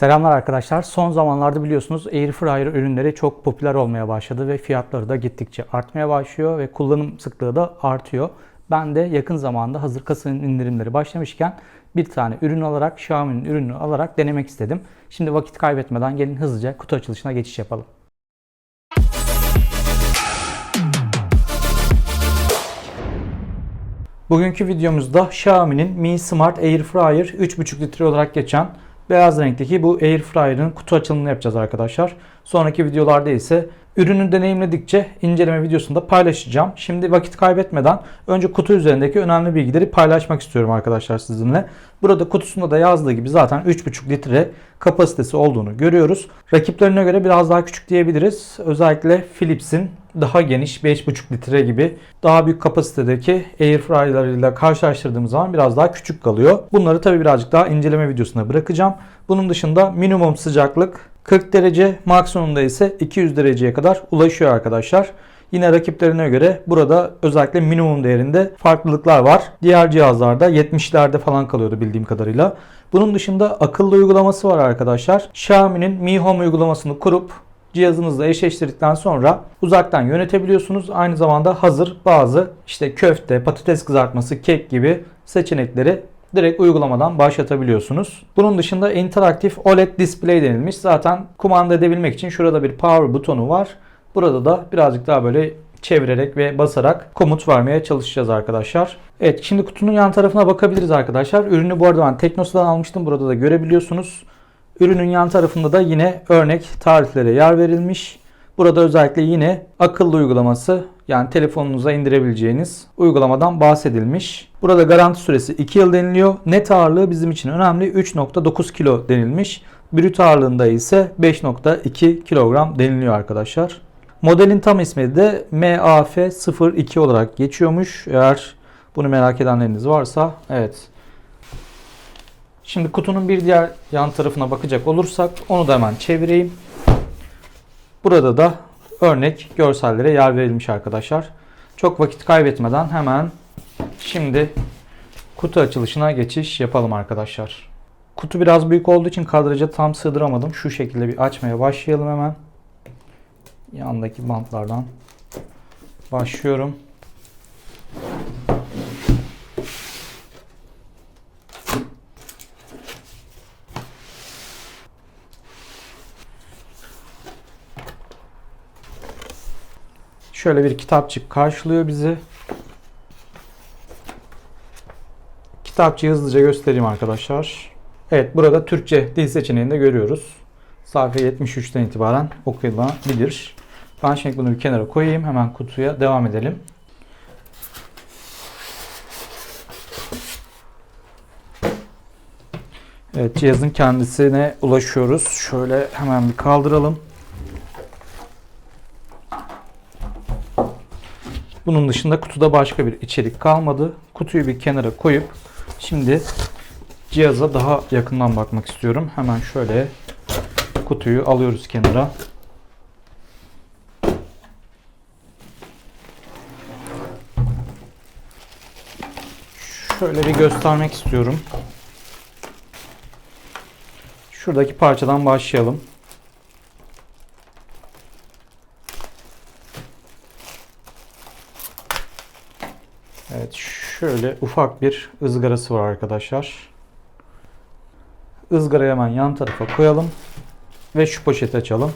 Selamlar arkadaşlar. Son zamanlarda biliyorsunuz Airfryer ürünleri çok popüler olmaya başladı ve fiyatları da gittikçe artmaya başlıyor ve kullanım sıklığı da artıyor. Ben de yakın zamanda hazır kasanın indirimleri başlamışken bir tane ürün alarak Xiaomi'nin ürününü alarak denemek istedim. Şimdi vakit kaybetmeden gelin hızlıca kutu açılışına geçiş yapalım. Bugünkü videomuzda Xiaomi'nin Mi Smart Air Fryer 3.5 litre olarak geçen beyaz renkteki bu Air Fryer'ın kutu açılımını yapacağız arkadaşlar. Sonraki videolarda ise ürünü deneyimledikçe inceleme videosunda paylaşacağım. Şimdi vakit kaybetmeden önce kutu üzerindeki önemli bilgileri paylaşmak istiyorum arkadaşlar sizinle. Burada kutusunda da yazdığı gibi zaten 3.5 litre kapasitesi olduğunu görüyoruz. Rakiplerine göre biraz daha küçük diyebiliriz. Özellikle Philips'in daha geniş 5.5 litre gibi daha büyük kapasitedeki airfryer'larıyla karşılaştırdığımız zaman biraz daha küçük kalıyor. Bunları tabi birazcık daha inceleme videosuna bırakacağım. Bunun dışında minimum sıcaklık 40 derece, maksimumda ise 200 dereceye kadar ulaşıyor arkadaşlar. Yine rakiplerine göre burada özellikle minimum değerinde farklılıklar var. Diğer cihazlarda 70'lerde falan kalıyordu bildiğim kadarıyla. Bunun dışında akıllı uygulaması var arkadaşlar. Xiaomi'nin Mi Home uygulamasını kurup cihazınızla eşleştirdikten sonra uzaktan yönetebiliyorsunuz. Aynı zamanda hazır bazı işte köfte, patates kızartması, kek gibi seçenekleri direkt uygulamadan başlatabiliyorsunuz. Bunun dışında interaktif OLED display denilmiş. Zaten kumanda edebilmek için şurada bir power butonu var. Burada da birazcık daha böyle çevirerek ve basarak komut vermeye çalışacağız arkadaşlar. Evet şimdi kutunun yan tarafına bakabiliriz arkadaşlar. Ürünü bu arada ben Teknosa'dan almıştım. Burada da görebiliyorsunuz. Ürünün yan tarafında da yine örnek tariflere yer verilmiş. Burada özellikle yine akıllı uygulaması yani telefonunuza indirebileceğiniz uygulamadan bahsedilmiş. Burada garanti süresi 2 yıl deniliyor. Net ağırlığı bizim için önemli 3.9 kilo denilmiş. Brüt ağırlığında ise 5.2 kilogram deniliyor arkadaşlar. Modelin tam ismi de MAF02 olarak geçiyormuş. Eğer bunu merak edenleriniz varsa evet. Şimdi kutunun bir diğer yan tarafına bakacak olursak onu da hemen çevireyim. Burada da örnek görsellere yer verilmiş arkadaşlar. Çok vakit kaybetmeden hemen şimdi kutu açılışına geçiş yapalım arkadaşlar. Kutu biraz büyük olduğu için kadraja tam sığdıramadım. Şu şekilde bir açmaya başlayalım hemen. Yandaki bantlardan başlıyorum. Şöyle bir kitapçık karşılıyor bizi. Kitapçığı hızlıca göstereyim arkadaşlar. Evet burada Türkçe dil seçeneğinde görüyoruz. Sayfa 73'ten itibaren okuyulabilir. Ben şimdi bunu bir kenara koyayım. Hemen kutuya devam edelim. Evet cihazın kendisine ulaşıyoruz. Şöyle hemen bir kaldıralım. Bunun dışında kutuda başka bir içerik kalmadı. Kutuyu bir kenara koyup şimdi cihaza daha yakından bakmak istiyorum. Hemen şöyle kutuyu alıyoruz kenara. Şöyle bir göstermek istiyorum. Şuradaki parçadan başlayalım. Evet şöyle ufak bir ızgarası var arkadaşlar. Izgarayı hemen yan tarafa koyalım. Ve şu poşeti açalım.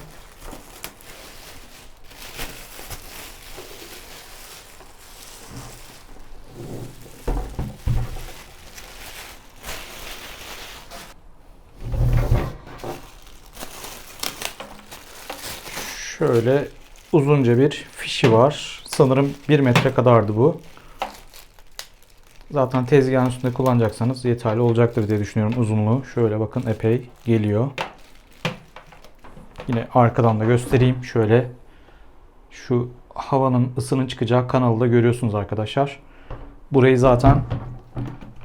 Şöyle uzunca bir fişi var. Sanırım 1 metre kadardı bu. Zaten tezgahın üstünde kullanacaksanız yeterli olacaktır diye düşünüyorum uzunluğu. Şöyle bakın epey geliyor. Yine arkadan da göstereyim. Şöyle şu havanın ısının çıkacağı kanalı da görüyorsunuz arkadaşlar. Burayı zaten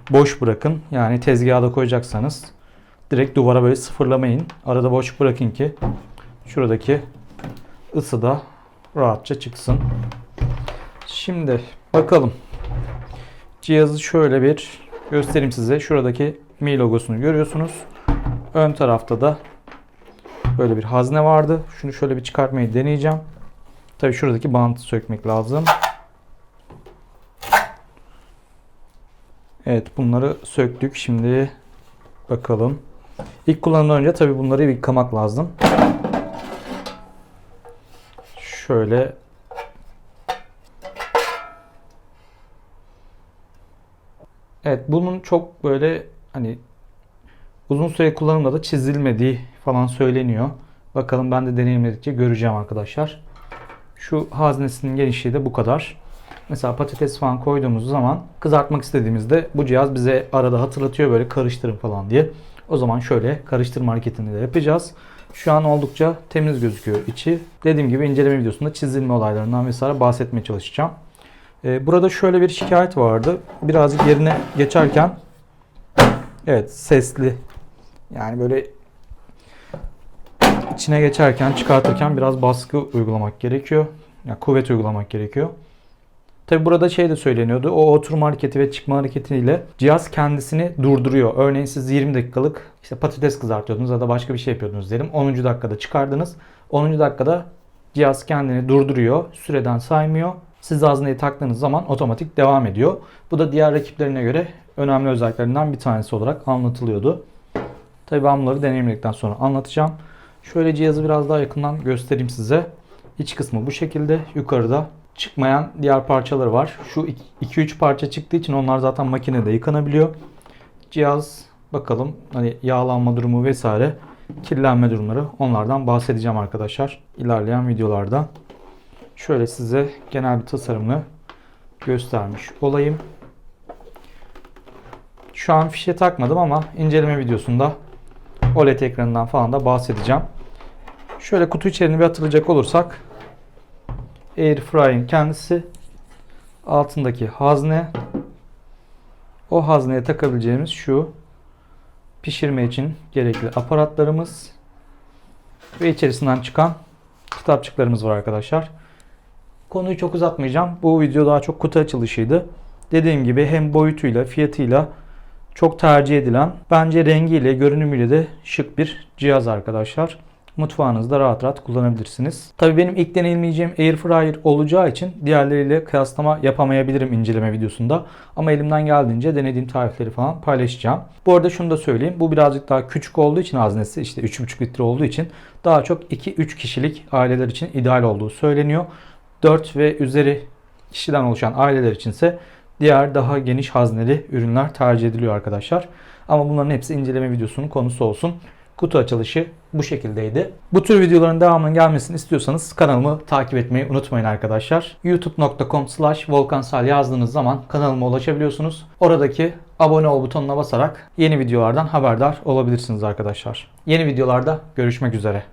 boş bırakın. Yani tezgaha koyacaksanız direkt duvara böyle sıfırlamayın. Arada boş bırakın ki şuradaki ısı da rahatça çıksın. Şimdi bakalım. Cihazı şöyle bir göstereyim size. Şuradaki Mi logosunu görüyorsunuz. Ön tarafta da böyle bir hazne vardı. Şunu şöyle bir çıkartmayı deneyeceğim. Tabii şuradaki bantı sökmek lazım. Evet bunları söktük. Şimdi bakalım. İlk kullanımdan önce tabii bunları yıkamak lazım. Şöyle Evet bunun çok böyle hani uzun süre kullanımda da çizilmediği falan söyleniyor. Bakalım ben de deneyimledikçe göreceğim arkadaşlar. Şu haznesinin genişliği de bu kadar. Mesela patates falan koyduğumuz zaman kızartmak istediğimizde bu cihaz bize arada hatırlatıyor böyle karıştırın falan diye. O zaman şöyle karıştırma hareketini de yapacağız. Şu an oldukça temiz gözüküyor içi. Dediğim gibi inceleme videosunda çizilme olaylarından vesaire bahsetmeye çalışacağım. Ee, burada şöyle bir şikayet vardı. Birazcık yerine geçerken evet sesli yani böyle içine geçerken çıkartırken biraz baskı uygulamak gerekiyor. Yani kuvvet uygulamak gerekiyor. Tabi burada şey de söyleniyordu. O oturma hareketi ve çıkma hareketiyle cihaz kendisini durduruyor. Örneğin siz 20 dakikalık işte patates kızartıyordunuz ya da başka bir şey yapıyordunuz diyelim. 10. dakikada çıkardınız. 10. dakikada cihaz kendini durduruyor. Süreden saymıyor. Siz hazneyi taktığınız zaman otomatik devam ediyor. Bu da diğer rakiplerine göre önemli özelliklerinden bir tanesi olarak anlatılıyordu. Tabi ben bunları deneyimledikten sonra anlatacağım. Şöyle cihazı biraz daha yakından göstereyim size. İç kısmı bu şekilde. Yukarıda çıkmayan diğer parçaları var. Şu 2-3 parça çıktığı için onlar zaten makinede yıkanabiliyor. Cihaz bakalım hani yağlanma durumu vesaire kirlenme durumları onlardan bahsedeceğim arkadaşlar ilerleyen videolarda. Şöyle size genel bir tasarımını göstermiş olayım. Şu an fişe takmadım ama inceleme videosunda OLED ekranından falan da bahsedeceğim. Şöyle kutu içeriğini bir hatırlayacak olursak Airfryer'in kendisi altındaki hazne o hazneye takabileceğimiz şu pişirme için gerekli aparatlarımız ve içerisinden çıkan kitapçıklarımız var arkadaşlar. Konuyu çok uzatmayacağım. Bu video daha çok kutu açılışıydı. Dediğim gibi hem boyutuyla, fiyatıyla çok tercih edilen, bence rengiyle, görünümüyle de şık bir cihaz arkadaşlar. Mutfağınızda rahat rahat kullanabilirsiniz. Tabii benim ilk deneyimleyeceğim Airfryer olacağı için diğerleriyle kıyaslama yapamayabilirim inceleme videosunda. Ama elimden geldiğince denediğim tarifleri falan paylaşacağım. Bu arada şunu da söyleyeyim. Bu birazcık daha küçük olduğu için haznesi işte 3,5 litre olduğu için daha çok 2-3 kişilik aileler için ideal olduğu söyleniyor. 4 ve üzeri kişiden oluşan aileler içinse diğer daha geniş hazneli ürünler tercih ediliyor arkadaşlar. Ama bunların hepsi inceleme videosunun konusu olsun. Kutu açılışı bu şekildeydi. Bu tür videoların devamının gelmesini istiyorsanız kanalımı takip etmeyi unutmayın arkadaşlar. youtube.com slash volkansal yazdığınız zaman kanalıma ulaşabiliyorsunuz. Oradaki abone ol butonuna basarak yeni videolardan haberdar olabilirsiniz arkadaşlar. Yeni videolarda görüşmek üzere.